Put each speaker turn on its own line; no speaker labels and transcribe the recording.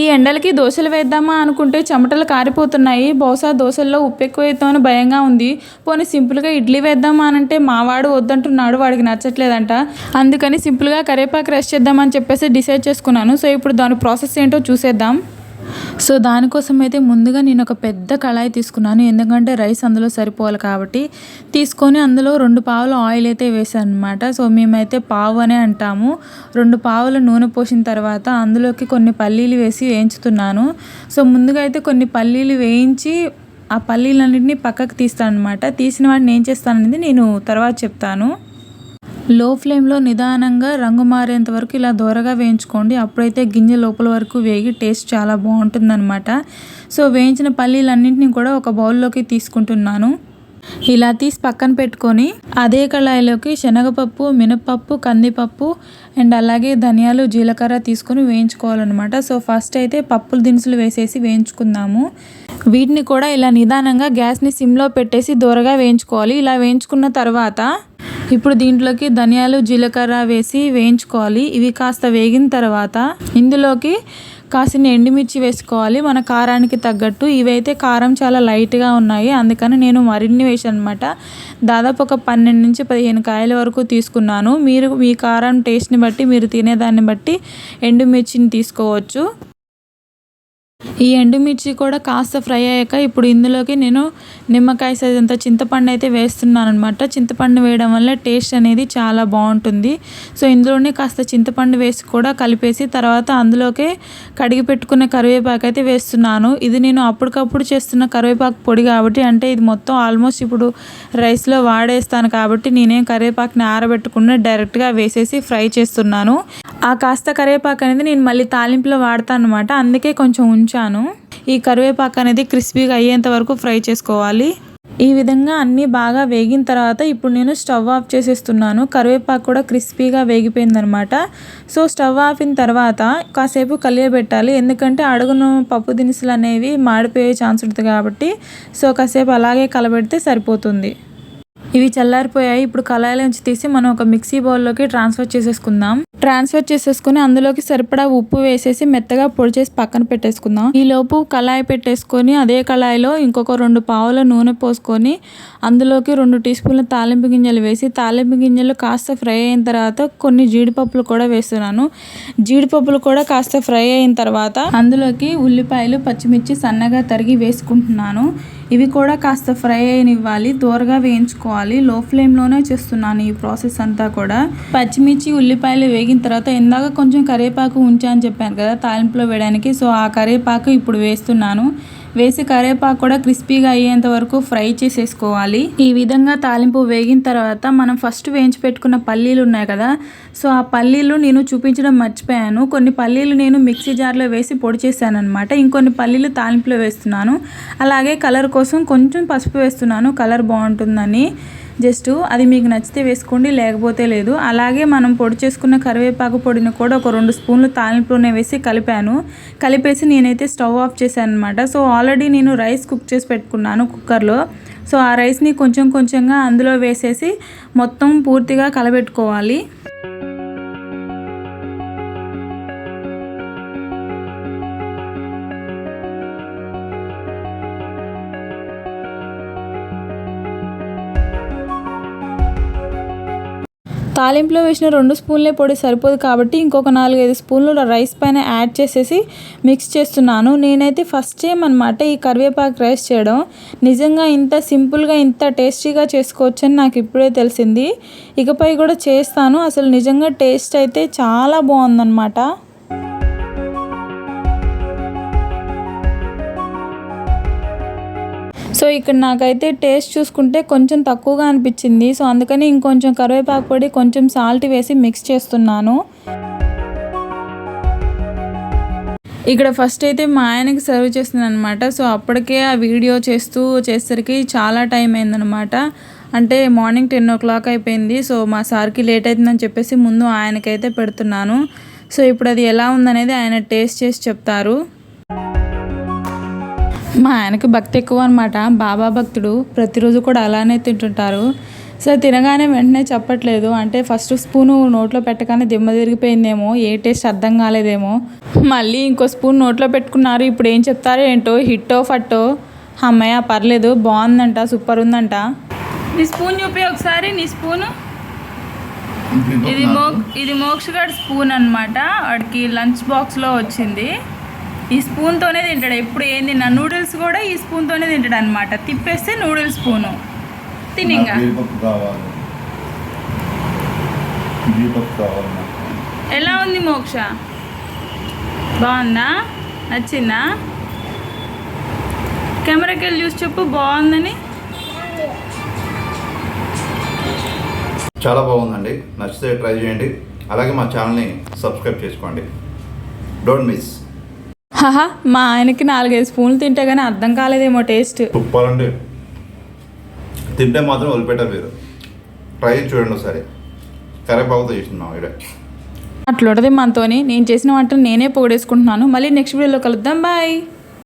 ఈ ఎండలకి దోశలు వేద్దామా అనుకుంటే చెమటలు కారిపోతున్నాయి. బహుశా దోశల్లో ఉప్పు ఎక్కువ అవుతామని భయంగా ఉంది. పోనీ సింపుల్గా ఇడ్లీ వేద్దామా అని అంటే మావాడు వద్దంటున్నాడు వాడికి నచ్చట్లేదంట. అందుకని సింపుల్గా కరేపాకు రెస్ట్ చేద్దామని చెప్పేసి డిసైడ్ చేసుకున్నాను. సో ఇప్పుడు దాని ప్రాసెస్ ఏంటో చూసేద్దాం. సో దానికోసం అయితే ముందుగా నేను ఒక పెద్ద కళాయి తీసుకున్నాను. ఎందుకంటే రైస్ అందులో సరిపోవాలి కాబట్టి తీసుకొని అందులో రెండు పావులు ఆయిల్ అయితే వేసాను అనమాట సో మేమైతే పావు అనే అంటాము. రెండు పావుల నూనె పోసిన తర్వాత అందులోకి కొన్ని పల్లీలు వేసి వేయించుతున్నాను. సో ముందుగా అయితే కొన్ని పల్లీలు వేయించి ఆ పల్లీలన్నింటినీ పక్కకు తీస్తాను అనమాట తీసిన వాటిని ఏం చేస్తాననేది నేను తర్వాత చెప్తాను. లో ఫ్లేమ్లో నిదానంగా రంగు మారేంత వరకు ఇలా దోరగా వేయించుకోండి. అప్పుడైతే గింజ లోపల వరకు వేగి టేస్ట్ చాలా బాగుంటుందన్నమాట. సో వేయించిన పల్లీలన్నింటినీ కూడా ఒక బౌల్లోకి తీసుకుంటున్నాను. ఇలా తీసి పక్కన పెట్టుకొని అదే కళాయిలోకి శనగపప్పు మినపప్పు కందిపప్పు అండ్ అలాగే ధనియాలు జీలకర్ర తీసుకొని వేయించుకోవాలన్నమాట. సో ఫస్ట్ అయితే పప్పులు దినుసులు వేసేసి వేయించుకుందాము. వీటిని కూడా ఇలా నిదానంగా గ్యాస్ని సిమ్లో పెట్టేసి దూరగా వేయించుకోవాలి. ఇలా వేయించుకున్న తర్వాత ఇప్పుడు దీంట్లోకి ధనియాలు జీలకర్ర వేసి వేయించుకోవాలి. ఇవి కాస్త వేగిన తర్వాత ఇందులోకి కాసిన ఎండుమిర్చి వేసుకోవాలి. మన కారానికి తగ్గట్టు. ఇవైతే కారం చాలా లైట్గా ఉన్నాయి. అందుకని నేను మరిన్ని వేసాను అనమాట దాదాపు ఒక పన్నెండు నుంచి పదిహేను కాయల వరకు తీసుకున్నాను. మీరు మీ కారం టేస్ట్ని బట్టి మీరు తినేదాన్ని బట్టి ఎండుమిర్చిని తీసుకోవచ్చు. ఈ ఎండుమిర్చి కూడా కాస్త ఫ్రై అయ్యాక ఇప్పుడు ఇందులోకి నేను నిమ్మకాయ సైజ్ అంత చింతపండు అయితే వేస్తున్నాను అనమాట చింతపండు వేయడం వల్ల టేస్ట్ అనేది చాలా బాగుంటుంది. సో ఇందులోనే కాస్త చింతపండు వేసి కూడా కలిపేసి తర్వాత అందులోకే కడిగి పెట్టుకున్న కరివేపాకు అయితే వేస్తున్నాను. ఇది నేను అప్పటికప్పుడు చేస్తున్న కరివేపాకు పొడి కాబట్టి అంటే ఇది మొత్తం ఆల్మోస్ట్ ఇప్పుడు రైస్లో వాడేస్తాను కాబట్టి నేనేం కరివేపాకుని ఆరబెట్టకుండా డైరెక్ట్గా వేసేసి ఫ్రై చేస్తున్నాను. ఆ కాస్త కరివేపాకు అనేది నేను మళ్ళీ తాలింపులో వాడతాను అనమాట అందుకే కొంచెం ఉంచాను. ఈ కరివేపాకు అనేది క్రిస్పీగా అయ్యేంత వరకు ఫ్రై చేసుకోవాలి. ఈ విధంగా అన్నీ బాగా వేగిన తర్వాత ఇప్పుడు నేను స్టవ్ ఆఫ్ చేసేస్తున్నాను. కరివేపాకు కూడా క్రిస్పీగా వేగిపోయిందనమాట సో స్టవ్ ఆఫిన తర్వాత కాసేపు కలియబెట్టాలి. ఎందుకంటే అడుగును పప్పు దినుసులు అనేవి మాడిపోయే ఛాన్స్ ఉంటుంది కాబట్టి సో కాసేపు అలాగే కలబెడితే సరిపోతుంది. ఇవి చల్లారిపోయాయి. ఇప్పుడు కళాయిలోంచి తీసి మనం ఒక మిక్సీ బౌల్లోకి ట్రాన్స్ఫర్ చేసేసుకుందాం. ట్రాన్స్ఫర్ చేసేసుకుని అందులోకి సరిపడా ఉప్పు వేసేసి మెత్తగా పొడి చేసి పక్కన పెట్టేసుకుందాం. ఈ లోపు కళాయి పెట్టేసుకొని అదే కళాయిలో ఇంకొక రెండు పావుల నూనె పోసుకొని అందులోకి రెండు టీ స్పూన్ల తాలింపు గింజలు వేసి తాలింపు గింజలు కాస్త ఫ్రై అయిన తర్వాత కొన్ని జీడిపప్పులు కూడా వేస్తున్నాను. జీడిపప్పులు కూడా కాస్త ఫ్రై అయిన తర్వాత అందులోకి ఉల్లిపాయలు పచ్చిమిర్చి సన్నగా తరిగి వేసుకుంటున్నాను. ఇవి కూడా కాస్త ఫ్రై అయినివ్వాలి దూరగా వేయించుకోవాలి. లో ఫ్లేమ్లోనే చేస్తున్నాను ఈ ప్రాసెస్ అంతా కూడా. పచ్చిమిర్చి ఉల్లిపాయలు వేగిన తర్వాత ఇందాక కొంచెం కరివేపాకు ఉంచా అని చెప్పాను కదా తాలింపులో వేయడానికి. సో ఆ కరివేపాకు ఇప్పుడు వేస్తున్నాను. వేసి కరివేపాకు కూడా క్రిస్పీగా అయ్యేంత వరకు ఫ్రై చేసేసుకోవాలి. ఈ విధంగా తాలింపు వేగిన తర్వాత మనం ఫస్ట్ వేయించి పెట్టుకున్న పల్లీలు ఉన్నాయి కదా సో ఆ పల్లీలు నేను చూపించడం మర్చిపోయాను. కొన్ని పల్లీలు నేను మిక్సీ జార్లో వేసి పొడి చేశాను అనమాట ఇంకొన్ని పల్లీలు తాలింపులో వేస్తున్నాను. అలాగే కలర్ కోసం కొంచెం పసుపు వేస్తున్నాను. కలర్ బాగుంటుందని. జస్ట్ అది మీకు నచ్చితే వేసుకోండి లేకపోతే లేదు. అలాగే మనం పొడి చేసుకున్న కరివేపాకు పొడిని కూడా ఒక రెండు స్పూన్లు తాలింపులోనే వేసి కలిపాను. కలిపేసి నేనైతే స్టవ్ ఆఫ్ చేశాను అనమాట సో ఆల్రెడీ నేను రైస్ కుక్ చేసి పెట్టుకున్నాను కుక్కర్లో. సో ఆ రైస్ని కొంచెం కొంచెంగా అందులో వేసేసి మొత్తం పూర్తిగా కలబెట్టుకోవాలి. తాలింపులో వేసిన రెండు స్పూన్లే పొడి సరిపోదు కాబట్టి ఇంకొక నాలుగైదు స్పూన్లు రైస్ పైన యాడ్ చేసేసి మిక్స్ చేస్తున్నాను. నేనైతే ఫస్ట్ టైం అనమాట ఈ కరివేపాకు రైస్ చేయడం. నిజంగా ఇంత సింపుల్గా ఇంత టేస్టీగా చేసుకోవచ్చని నాకు ఇప్పుడే తెలిసింది. ఇకపై కూడా చేస్తాను. అసలు నిజంగా టేస్ట్ అయితే చాలా బాగుందన్నమాట. సో ఇక్కడ నాకైతే టేస్ట్ చూసుకుంటే కొంచెం తక్కువగా అనిపించింది. సో అందుకని ఇంకొంచెం కరివేపాకు పొడి కొంచెం సాల్ట్ వేసి మిక్స్ చేస్తున్నాను. ఇక్కడ ఫస్ట్ అయితే మా ఆయనకి సర్వ్ చేస్తుంది అనమాట సో అప్పటికే ఆ వీడియో చేస్తూ చేసేసరికి చాలా టైం అయిందనమాట అంటే మార్నింగ్ టెన్ ఓ క్లాక్ అయిపోయింది. సో మా సార్కి లేట్ అవుతుందని చెప్పేసి ముందు ఆయనకైతే పెడుతున్నాను. సో ఇప్పుడు అది ఎలా ఉందనేది ఆయన టేస్ట్ చేసి చెప్తారు. మా ఆయనకి భక్తి ఎక్కువ అనమాట బాబా భక్తుడు ప్రతిరోజు కూడా అలానే తింటుంటారు. సో తినగానే వెంటనే చెప్పట్లేదు. అంటే ఫస్ట్ స్పూను నోట్లో పెట్టగానే దిమ్మ తిరిగిపోయిందేమో ఏ టేస్ట్ అర్థం కాలేదేమో. మళ్ళీ ఇంకో స్పూన్ నోట్లో పెట్టుకున్నారు ఇప్పుడు ఏం చెప్తారో ఏంటో హిట్టో ఫట్టో. అమ్మయ్య పర్లేదు బాగుందంట సూపర్ ఉందంట. నీ స్పూన్ చూపి ఒకసారి నీ స్పూను. ఇది మో ఇది మోక్ష గారి స్పూన్ అనమాట వాడికి లంచ్ బాక్స్లో వచ్చింది. ఈ స్పూన్తోనే తింటాడు. ఎప్పుడు ఏం తిన్నా నూడిల్స్ కూడా ఈ స్పూన్తోనే తింటాడు అనమాట తిప్పేస్తే నూడిల్స్ స్పూను. తినింగా ఎలా ఉంది మోక్ష? బాగుందా? నచ్చిందా? కెమెరాకి వెళ్ళి చూసి చెప్పు బాగుందని.
చాలా బాగుందండి. నచ్చితే ట్రై చేయండి. అలాగే మా ఛానల్ని సబ్స్క్రైబ్ చేసుకోండి. డోంట్ మిస్
హహా మా ఆయనకి నాలుగైదు స్పూన్లు తింటే కానీ అర్థం కాలేదేమో టేస్ట్.
తుప్పాలండి. తింటే మాత్రం వదిలిపెట్టారు మీరు. ట్రై చూడండి ఒకసారి. కరేపాకుతో చేస్తున్నాం ఇక్కడ
అట్లుంటది మనతోని నేను చేసిన వంటను నేనే పొగడేసుకుంటున్నాను. మళ్ళీ నెక్స్ట్ వీడియోలో కలుద్దాం. బాయ్.